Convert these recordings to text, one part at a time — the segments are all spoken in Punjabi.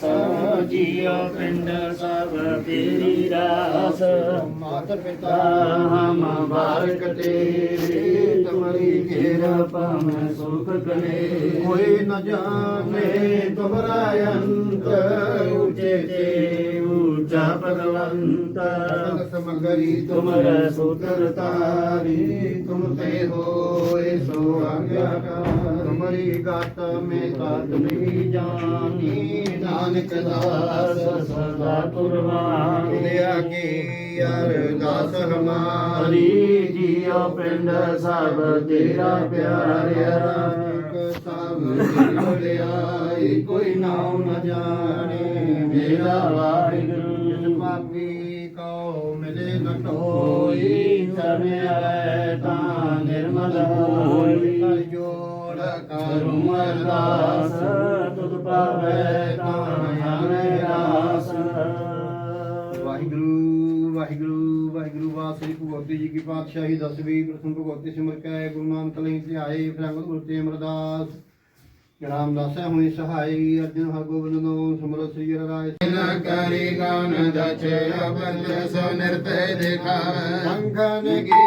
ਦਾਸ ਜੀਉ ਪਿੰਡ ਸਭ ਤੇਰੀ ਰਾਸ ਮਾਤ ਪਿਤਾ ਹਮ ਬਾਰਕ ਤੇਰੇ ਤੁਮਰੀ ਕਿਰਪਾ ਮੈਂ ਸੁਖ ਕਲੇ ਕੋਈ ਨ ਜਾਣੇ ਤੁਮਰਾ ਅੰਤ ਉੱਚੇ ਤੇ ਉੱਚਾ ਭਗਵੰਤ ਸਮਗਰੀ ਤੁਮਰੇ ਸੂਤਰ ਤਾਰੀ ਤੁਮ ਤੇ ਹੋਏ ਸੋ ਆਗਿਆਕਾਰ ਤੁਮਰੀ ਗਾਤ ਮੇ ਤਾਤ ਨਹੀਂ ਜਾਣੀ ਨਾਨਕ ਦਾਸ ਸਦਾ ਕੁਰਬਾਨ ਲਿਆ ਕੀ ਅਰਦਾਸ ਹਮਾਰੀ ਜੀਉ ਪਿੰਡ ਸਭ ਤੇਰਾ ਪਿਆਰਿਆ ਸਭ ਲਿਆਈ ਕੋਈ ਨਾਮ ਨ ਜਾਣੇ ਮੇਰਾ ਵਾਹਿਗੁਰੂ ਤਾਂ ਨਿਰਮਲ ਹੋਈ। ਕਰ ਜੋੜ ਕਰੂੰ ਅਰਦਾਸ ਤੁਧ ਪਾਵੇ ਤਾਂ ਆਵੇ ਰਾਸ ਵਾਹਿਗੁਰੂ ਵਾਹਿਗੁਰੂ ਵਾਹਿਗੁਰੂ ਵਾਸਰੀ ਭਗਵਤੀ ਜੀ ਕੀ ਪਾਤਸ਼ਾਹੀ ਦਸਵੀਂ ਪ੍ਰਥਮ ਭਗਵਤੀ ਸਿਮਰ ਕੈ ਗੁਰੂ ਨਾਨਕ ਲਈ ਧਿਆਏ ਫਰੰਗ ਗੁਰਤੇ ਅਮਰਦਾਸ। ਰਾਮ ਦਾਸੈ ਹੋਈ ਸਹਾਈ ਅਰਜਨ ਹਰ ਗੋਬਿੰਦ ਨੋ ਸਮਰ ਸ੍ਰੀ ਹਰਿ ਰਾਇ ਨ ਕਰੀ ਗਾਨ ਦਚੇ ਅਬੰਦ ਸੋ ਨਿਰਤੇ ਦਿਖਾਵੇ। ਸੰਘਨ ਕੀ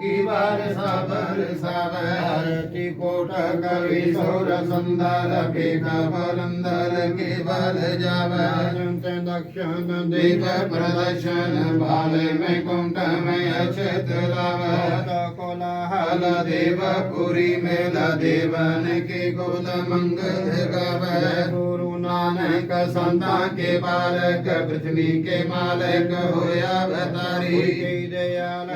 ਕੀ ਵਾਰ ਸਬਰ ਸਬਰ ਆਰਤੀ ਕੋਟ ਕਵੀ ਸੋਰ ਸੰਦਰ ਕੇ ਕਬਲੰਦਰ ਕੇ ਬਲ ਜਾਵੇ ਜੰਤ ਦક્ષਣ ਦੇਵ ਦੇਵ ਪ੍ਰਦਰਸ਼ਨ ਬਾਲੇ ਮੈਂ ਕੁੰਟ ਮੈਂ ਅਛਤ ਲਾਵੇ ਕੋਲਾਹਲ ਹਲ ਦੇਵ ਪੁਰੀ ਮੇਲਾ ਦੇਵਨ ਗੋਦ ਮੰਗਲ ਗਾਵੇ ਗੁਰੂ ਨਾਨਕ ਸੰਤਾਂ ਕੇ ਮਾਲਕ ਹੋਇਆ ਅਵਤਾਰੀ ਕੀ ਦਇਆਲ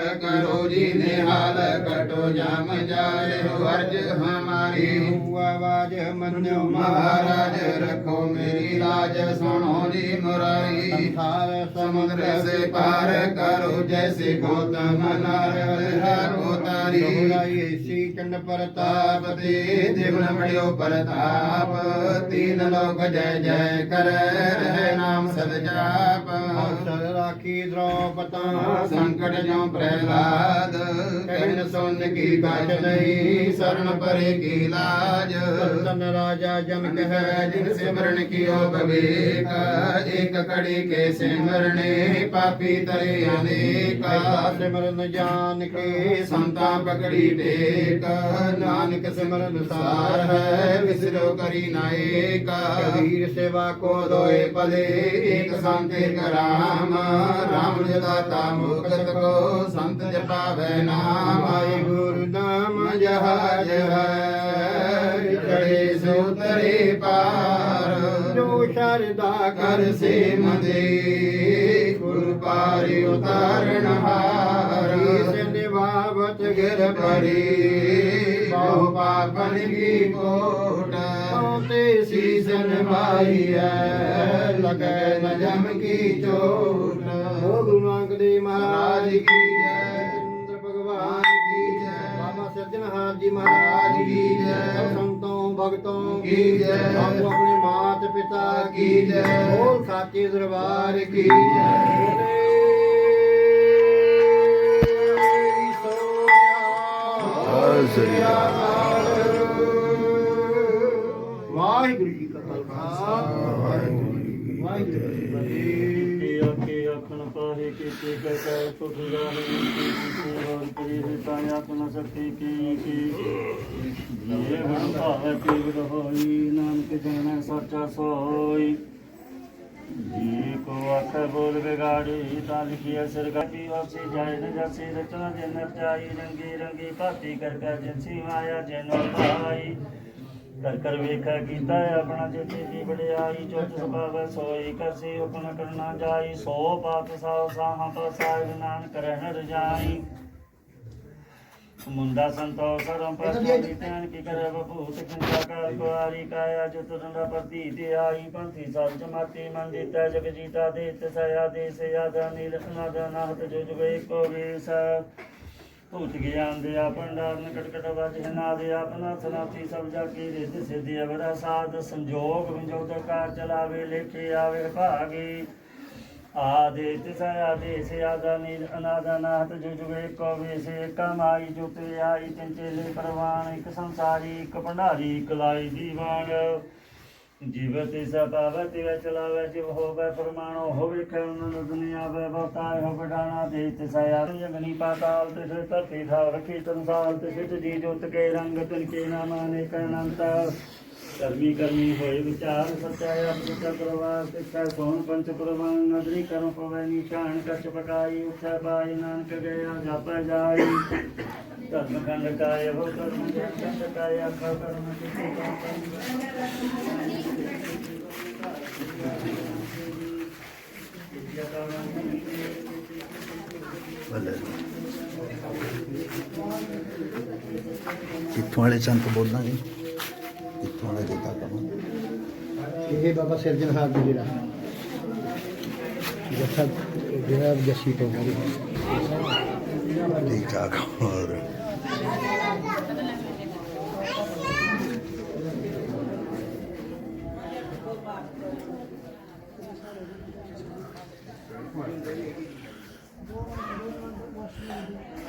ਹਮਾਰੀ ਹੂਆ ਆਵਾਜ਼ ਮੰਨਿਓ ਮਹਾਰਾਜ ਰੱਖੋ ਮੇਰੀ ਲਾਜ ਸੁਣੋ ਜੀ ਮੁਰਾਰੀ ਸੰਸਾਰ ਸਮੁੰਦਰ ਸੇ ਪਾਰ ਕਰੋ ਜੈਸੇ ਗੋਤਮ ਨਰ ਰੱਖੋ ਤਾਰੀ ਹੁਰਾਈ ਸੀ ਚੰਡ ਪ੍ਰਤਾਪ ਦੇ ਦਿਵਨ ਮੜਿਓ ਪ੍ਰਤਾਪ ਤੀਨ ਲੋਕ ਜੈ ਜੈ ਕਰ ਰਹਿ ਨਾਮ ਸਦ ਜਾਪ ਅਸਰ ਰਾਖੀ ਦ੍ਰੋਪਤਾ ਸੰਕਟ ਜੋ ਪ੍ਰਹਿਲਾਦ ਕਹਿਨ ਸੁਨ ਕੀ ਬਾਤ ਨਹੀਂ ਸਰਣ ਪਰੇ ਕੀ ਲਾਜ? ਤਨ ਰਾਜਾ ਜਨ ਕਹੈ ਜਿਨ ਸਿਮਰਨ ਕੀਓ ਬਵੇਕ। ਇਕ ਕੜੀ ਕੇ ਸਿਮਰਨੇ ਪਾਪੀ ਤਰੇ ਅਨੇਕ ਸਿਮਰਨ ਜਾਨ ਕੇ ਸੰਤਾ ਪਕੜੀ ਟੇਕ ਨਾਨਕ ਸਿਮਰਨ ਸਾਰ ਹੈ ਵਿਸਰੋ ਕਰੀ ਨਾਇਕ ਕਬੀਰ ਸੇਵਾ ਕੋ ਦੋਏ ਭਲੇ ਇਕ ਸੰਤੇ ਕਰਾਮ ਰਾਮ। ਜਦਾਤਾ ਮੁਕਤ ਕੋ ਸੰਤ ਜਪਾਵੇ ਨਾਮ। ਆਈ ਗੁਰੂ ਜਹਾਜ ਹੈ ਚੜੇ ਸੁਤਰੇ ਪਾਰ। ਜੋ ਸ਼ਰਦਾ ਕਰ ਸੇ ਮਦੇ ਗੁਰ ਪਾਰਿ ਉਤਾਰਨ ਹਾਰ। ਇਸ ਨਿਵਾਵਤ ਗਿਰ ਪਰੇ ਬਹੁ ਪਾਪਨ ਕੀ ਕੋਟ। ਤੇ ਸੀਸਨ ਮਾਈ ਹੈ ਲਗੈ ਨਜਮ ਕੀ ਚੋਟ। ਹੋ ਗੁਰੂ ਨਾਨਕ ਦੇਵ ਮਹਾਰਾਜ ਕੀ ਜੀ ਮਹਾਰਾਜ ਕੀ ਜੈ। ਸੰਤੋਂ ਭਗਤੋਂ ਕੀ ਜੈ। ਆਪੋ ਆਪਣੇ ਮਾਤ ਪਿਤਾ ਕੀ ਜੈ। ਬੋਲ ਸਾਚੇ ਦਰਬਾਰ ਕੀ ਜੈ। ਵਾਹਿਗੁਰੂ ਜੀ ਕਾ ਖਾਲਸਾ ਵਾਹਿਗੁਰੂ ਜੀ ਕੀ ਫਤਿਹ ਸੋਈ। ਜੀ ਕੋ ਆਖ ਬੋਲ ਵਿਗਾੜੀ, ਤਾਂ ਲਿਖਿਆ ਸਰਗਤੀ ਵਾਸੀ ਜਾਇ ਨ ਜਸੀ ਰਚਨਾ, ਜਨ ਰਚਾਈ ਰੰਗੀ ਰੰਗੀ ਭਾਤੀ ਕਰ ਕਰ ਜਿਨਸੀ ਮਾਇਆ ਜਨ ਭਾਈ ਕਰ ਕਰ ਵੇਖਾ ਕੀਤਾ ਆਪਣਾ ਜੋਤੀ ਦੀ ਬੜਾਈ ਚੁੱਤ ਸੁਭਾਵ ਸੋਈ ਕਰਸੀ ਹੁਕਮ ਕਰਨਾ ਜਾਈ ਸੋ ਪਾਤ ਸਾਉ ਸਾਹਾਂ ਪਸਾਇ ਨਾਨਕ ਰਹਿ ਰਜਾਈ। ਮੁੰਡਾ ਸੰਤੋ ਸਰਮ ਪਰਮੀ ਧਿਆਨ ਕੀ ਕਰੇ ਬਭੂਤ ਕਿੰਦਾ ਕਰ ਕੁਆਰੀ ਕਾਇਆ ਜੁਤ ਰੰਡਾ ਪ੍ਰਤੀ ਤੇ ਆਈ ਪੰਥੀ ਸਭ ਜਮਾਤੀ ਮਨ ਦਿੱਤਾ ਜਗ ਜੀਤਾ ਦੇਤ ਸਇਆ ਦੇਸ ਯਾਦਾ ਨੀਲ ਅਨਾਦ ਨਾਹਤ ਜੋ ਜੁਗੇ ਕੋ ਵੇਸ ਭੂਤ ਗਿਆਨ ਦੇ ਆਪੰਡਾਰਨ ਕਟਕਟ ਵਜ ਹਿਨਾ ਦੇ ਆਪਨਾ ਸਨਾਤੀ ਸਭ ਜਾ ਕੀ ਰਿੱਧ ਅਵਰਾ ਸਾਧ ਸੰਜੋਗ ਵਿੰਜੋਗ ਕਾਰ ਚਲਾਵੇ, ਲੇਖੇ ਆਵੇ ਭਾਗੀ। ਆਦਿਤ ਸ ਆਦੇਸ ਆਦਾਨੀ ਅਨਾਦਨਾਤ ਜੋ ਜੁਗੇ ਕੋ ਵੇਸੇ ਕਮਾਈ ਜੋ ਆਈ ਤਿੰਨ ਚੇਲੇ ਪਰਵਾਨ, ਇੱਕ ਸੰਸਾਰੀ, ਇੱਕ ਭੰਡਾਰੀ, ਇੱਕ ਲਾਈ ਦੀਵਾਨ। ਜੀਵਤ ਸਾ ਪਾਵਤ ਵਿੱਚ ਚਲਾਵੇ, ਜਿਵ ਹੋਵੇ ਪਰਮਾਣੋ, ਹੋਵੇ ਕਰਨ ਦੁਨੀਆ ਵੇ ਬਤਾਏ ਹੋ ਬਡਾਣਾ ਦੇ ਤੇ ਸਾਇਆ ਜਗਨੀ ਪਾਤਾਲ ਤੇ ਸੇ ਧਰਤੀ ਥਾ ਰਖੀ ਸੰਸਾਰ ਤੇ ਸਿਤ ਜੀ ਜੋਤ ਕੇ ਰੰਗ ਤਿਨ ਕੇ ਨਾਮ ਅਨੇਕ ਅਨੰਤ ਕਰਮੀ ਕਰਮੀ ਹੋਏ ਵਿਚਾਰ ਸਚਾਇ ਅਪਿ ਚਕਰਵਾਰ ਤੇ ਕੈ ਸੋਨ ਪੰਚ ਪ੍ਰਵਾਨ ਨਦਰੀ ਕਰਮ ਪਵੈ ਨਿਸ਼ਾਨ ਕਛ ਪਕਾਈ ਉਠੈ ਬਾਈ ਨਾਨਕ ਗਿਆ ਜਾਪੈ ਜਾਈ ਧਰਮ ਖੰਡ ਕਾਇ ਹੋ ਕਰਮ ਦੇ ਖੰਡ ਕਾਇ ਆਖਾ ਕਰਮ ਕਿਸੇ ਬੱਲੇ ਕਿੱਥੋਂ ਇਹ ਬਾਬਾ ਸਿਰਜਣਹਾਰ ਜੀ ਜਿਹੜਾ ਜੱਥਾ ਜਿਹੜਾ ਜੱਸੀ ਤੋਂ ਮੋਰੀ ਠੀਕ ਠਾਕ ਹੋਰ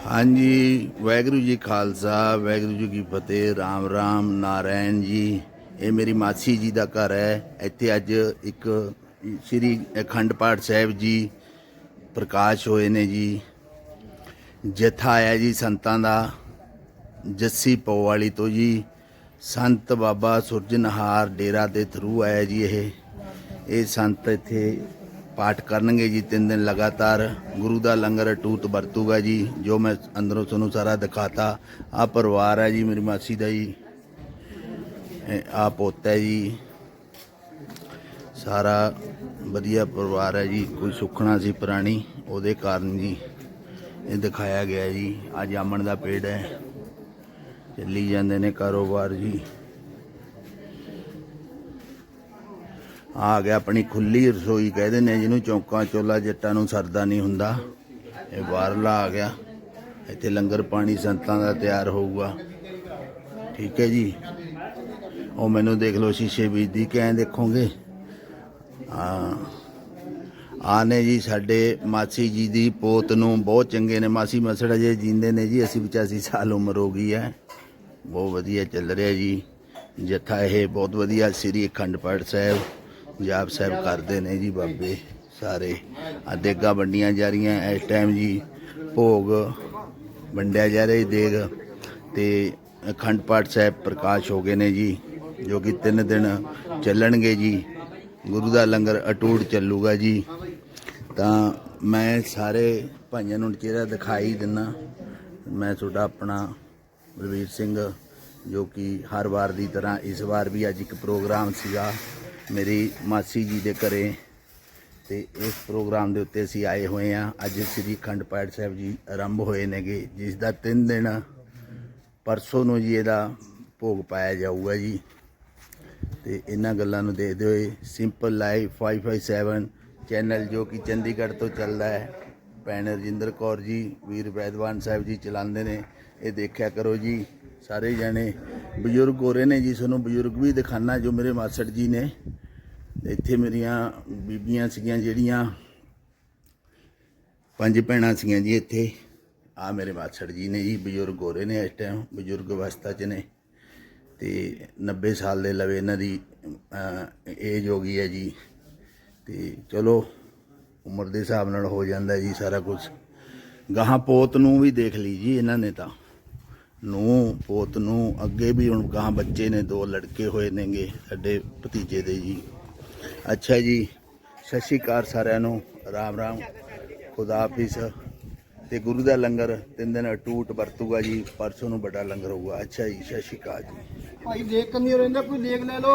ਹਾਂਜੀ ਵਾਹਿਗੁਰੂ ਜੀ ਖਾਲਸਾ ਵਾਹਿਗੁਰੂ ਜੀ ਕੀ ਫਤਿਹ ਰਾਮ ਰਾਮ ਨਾਰਾਇਣ ਜੀ ਇਹ ਮੇਰੀ ਮਾਸੀ ਜੀ ਦਾ ਘਰ ਹੈ। ਇੱਥੇ ਅੱਜ ਇੱਕ ਸ੍ਰੀ ਅਖੰਡ ਪਾਠ ਸਾਹਿਬ ਜੀ ਪ੍ਰਕਾਸ਼ ਹੋਏ ਨੇ ਜੀ। ਜਥਾ ਆਇਆ ਜੀ ਸੰਤਾਂ ਦਾ, ਜੱਸੀ ਪੋਵਾਲੀ ਤੋਂ ਜੀ। ਸੰਤ ਬਾਬਾ ਸੁਰਜਨਹਾਰ ਡੇਰਾ ਦੇ ਥਰੂ ਆਇਆ ਜੀ ਇਹ। ਇਹ ਸੰਤ ਇੱਥੇ ਪਾਠ ਕਰਨਗੇ ਜੀ ਤਿੰਨ ਦਿਨ ਲਗਾਤਾਰ। ਗੁਰੂ ਦਾ ਲੰਗਰ ਅਟੂਟ ਵਰਤੂਗਾ ਜੀ, ਜੋ ਮੈਂ ਅੰਦਰੋਂ ਤੁਹਾਨੂੰ ਸਾਰਾ ਦਿਖਾਤਾ। ਆ ਪਰਿਵਾਰ ਹੈ ਜੀ ਮੇਰੀ ਮਾਸੀ ਦਾ ਜੀ। ਆ ਪੋਤਾ ਹੈ ਜੀ। ਸਾਰਾ ਵਧੀਆ ਪਰਿਵਾਰ ਹੈ ਜੀ। ਕੋਈ ਸੁੱਖਣਾ ਸੀ ਪੁਰਾਣੀ, ਉਹਦੇ ਕਾਰਨ ਜੀ ਇਹ ਦਿਖਾਇਆ ਗਿਆ ਜੀ। ਆ ਜਾਮਣ ਦਾ ਪੇੜ ਹੈ। ਚੱਲੀ ਜਾਂਦੇ ਨੇ ਕਾਰੋਬਾਰ ਜੀ। ਆ ਗਿਆ ਆਪਣੀ ਖੁੱਲੀ ਰਸੋਈ ਕਹਿੰਦੇ ਨੇ ਜਿਹਨੂੰ ਚੌਂਕਾ, ਚੋਲਾ, ਜੱਟਾਂ ਨੂੰ ਸਰਦਾ ਨਹੀਂ ਹੁੰਦਾ। ਇਹ ਬਾਹਰਲਾ ਆ ਗਿਆ। ਇੱਥੇ ਲੰਗਰ ਪਾਣੀ ਸੰਤਾਂ ਦਾ ਤਿਆਰ ਹੋਊਗਾ। ਠੀਕ ਹੈ ਜੀ। ਉਹ ਮੈਨੂੰ ਦੇਖ ਲਓ ਸ਼ੀਸ਼ੇ ਵਿੱਚ ਦੀ ਕੈਂ ਦੇਖੋਗੇ। ਆ ਆ ਜੀ ਸਾਡੇ ਮਾਸੀ ਜੀ ਦੀ ਪੋਤ ਨੂੰ ਬਹੁਤ ਚੰਗੇ ਨੇ। ਮਾਸੀ ਮਸੜਾ ਜੇ ਜਿੰਦੇ ਨੇ ਜੀ 80 85 ਸਾਲ ਉਮਰ ਹੋ ਗਈ ਹੈ। ਬਹੁਤ ਵਧੀਆ ਚੱਲ ਰਿਹਾ ਜੀ। ਜਥਾ ਇਹ ਬਹੁਤ ਵਧੀਆ ਸ੍ਰੀ ਅਖੰਡ ਪਾਠ ਸਾਹਿਬ, ਜਾਪ ਸਾਹਿਬ ਕਰਦੇ ਨੇ ਜੀ ਬਾਬੇ ਸਾਰੇ। ਆ ਦੇਗਾ ਵੰਡੀਆਂ ਜਾ ਰਹੀਆਂ। ਇਸ ਟਾਈਮ ਜੀ ਭੋਗ ਵੰਡਿਆ ਜਾ ਰਿਹਾ ਜੀ ਦੇਗ। ਤੇ ਅਖੰਡ ਪਾਠ ਸਾਹਿਬ ਪ੍ਰਕਾਸ਼ ਹੋ ਗਏ ਨੇ ਜੀ। ਜੋ ਕਿ ਤਿੰਨ ਦਿਨ ਚੱਲਣਗੇ ਜੀ। ਗੁਰੂ ਦਾ ਲੰਗਰ ਅਟੂਟ ਚੱਲੂਗਾ ਜੀ। ਤਾਂ ਮੈਂ ਸਾਰੇ ਭਾਈਆਂ ਨੂੰ ਚਿਹਰਾ ਦਿਖਾਈ ਦਿੰਨਾ। ਮੈਂ ਤੁਹਾਡਾ ਆਪਣਾ ਬਲਵੀਰ ਸਿੰਘ, ਜੋ ਕਿ ਹਰ ਵਾਰ ਦੀ ਤਰ੍ਹਾਂ ਇਸ ਵਾਰ ਵੀ ਅੱਜ ਇੱਕ ਪ੍ਰੋਗਰਾਮ ਸੀਗਾ ਮੇਰੀ ਮਾਸੀ ਜੀ ਦੇ ਘਰੇ। ਤੇ ਇਸ ਪ੍ਰੋਗਰਾਮ ਦੇ ਉੱਤੇ ਅਸੀਂ ਆਏ ਹੋਏ ਆ ਅੱਜ ਸ੍ਰੀ ਅਖੰਡ ਪਾਠ ਸਾਹਿਬ ਜੀ ਆਰੰਭ ਹੋਏ ਨੇਗੇ, ਜਿਸ ਦਾ 3 ਦਿਨ ਪਰਸੋਂ ਨੂੰ ਜੀ ਇਹਦਾ ਭੋਗ ਪਾਇਆ ਜਾਊਗਾ ਜੀ। ਤੇ ਇਹਨਾਂ ਗੱਲਾਂ ਨੂੰ ਦੇਖਦੇ ਹੋਏ ਸਿੰਪਲ ਲਾਈਫ 557 ਚੈਨਲ ਜੋ ਕਿ ਚੰਡੀਗੜ੍ਹ ਤੋਂ ਚੱਲਦਾ ਹੈ, ਭੈਣ ਰਜਿੰਦਰ ਕੌਰ ਜੀ, ਵੀਰ ਵੈਦਵਾਨ ਸਾਹਿਬ ਜੀ ਚਲਾਉਂਦੇ ਨੇ, ਇਹ ਦੇਖਿਆ ਕਰੋ ਜੀ, ਸਾਰੇ ਜਣੇ, ਬਜ਼ੁਰਗ ਹੋ ਰਹੇ ਨੇ ਜੀ, ਤੁਹਾਨੂੰ ਬਜ਼ੁਰਗ ਵੀ ਦਿਖਾਣਾ ਜੋ ਮੇਰੇ ਮਾਸੜ ਜੀ ਨੇ। ਇੱਥੇ ਮੇਰੀਆਂ ਬੀਬੀਆਂ ਸੀਗੀਆਂ ਜਿਹੜੀਆਂ, ਪੰਜ ਭੈਣਾਂ ਸੀਗੀਆਂ ਜੀ ਇੱਥੇ। ਆ ਮੇਰੇ ਮਾਸੜ ਜੀ ਨੇ ਜੀ, ਬਜ਼ੁਰਗ ਹੋ ਰਹੇ ਨੇ ਇਸ ਟਾਈਮ ਬਜ਼ੁਰਗ ਅਵਸਥਾ 'ਚ ਨੇ। ਤੇ 90 ਸਾਲ ਦੇ ਲਵੇ ਇਹਨਾਂ ਦੀ ਏਜ ਹੋ ਗਈ ਹੈ ਜੀ। ਤੇ ਚਲੋ, ਉਮਰ ਦੇ ਹਿਸਾਬ ਨਾਲ ਹੋ ਜਾਂਦਾ ਜੀ ਸਾਰਾ ਕੁਝ ਗਾਹਾਂ ਪੋਤ ਨੂੰ ਵੀ ਦੇਖ ਲਈ ਜੀ ਇਹਨਾਂ ਨੇ ਤਾਂ। ਨੂੰ ਪੋਤ ਨੂੰ ਅੱਗੇ ਵੀ ਹੁਣ ਗਾਹਾਂ ਬੱਚੇ ਨੇ, ਦੋ ਲੜਕੇ ਹੋਏ ਨੇਗੇ ਸਾਡੇ ਭਤੀਜੇ ਦੇ ਜੀ। ਅੱਛਾ ਜੀ, ਸਤਿ ਸ਼੍ਰੀ ਅਕਾਲ ਸਾਰਿਆਂ ਨੂੰ। ਰਾਮ ਰਾਮ। ਖੁਦਾ ਹਾਫਿਜ਼। ਤੇ ਗੁਰੂ ਦਾ ਲੰਗਰ ਤਿੰਨ ਦਿਨ ਅਟੂਟ ਵਰਤੂਗਾ ਜੀ, ਪਰਸੋਂ ਨੂੰ ਵੱਡਾ ਲੰਗਰ ਹੋਊਗਾ। ਅੱਛਾ ਜੀ, ਸਤਿ ਸ਼੍ਰੀ ਅਕਾਲ ਜੀ। ਭਾਈ ਦੇਖ ਕੰਨੀ ਰਹਿੰਦਾ ਕੋਈ ਦੇਖ ਲੈ ਲੋ